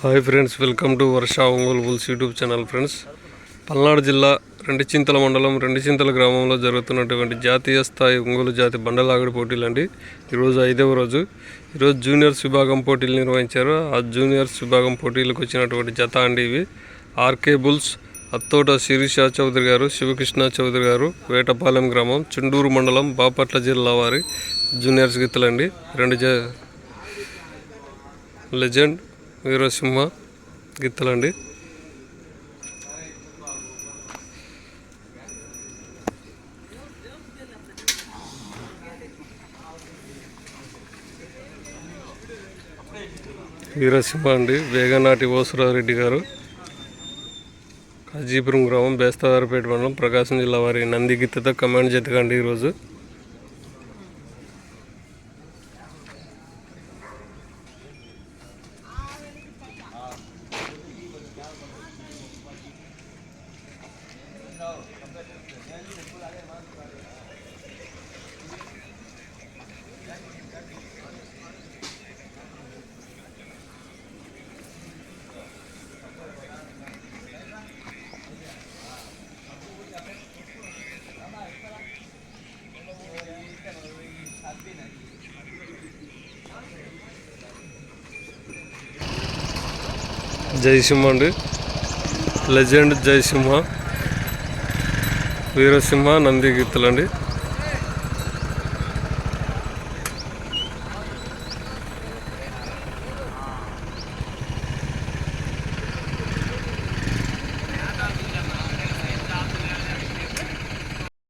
Hi friends welcome to Varsha Ongole bulls YouTube channel friends. Palnadu జిల్లా రెండు చింతల మండలం రెండు చింతల గ్రామంలో జరుగుతున్నటువంటి జాతీయ స్థాయి ఒంగోలు జాతి బండలాగడి పోటీలు అండి. ఈరోజు ఐదవ రోజు. ఈరోజు జూనియర్స్ విభాగం పోటీలు నిర్వహించారు. ఆ జూనియర్స్ విభాగం పోటీలకు వచ్చినటువంటి జత అండి ఇవి. ఆర్కే బుల్స్ అత్తోట శిరీష చౌదరి గారు శివకృష్ణ చౌదరి గారు వేటపాలెం గ్రామం చుండూరు మండలం బాపట్ల జిల్లా వారి జూనియర్స్ గీతలండి రెండు జ లెజెండ్ వీరసింహ గిత్తలండి. వీరసింహ అండి వేగనాటి ఓసురారెడ్డి గారు. కాజీపురం గ్రామం బేస్తవారిపేట మండలం ప్రకాశం జిల్లా వారి నంది గిత్తతో కమాండ్ జతకండి ఈరోజు. జయసింహ అండి లెజెండ్ జయసింహ వీరసింహ నంది గీతలండి.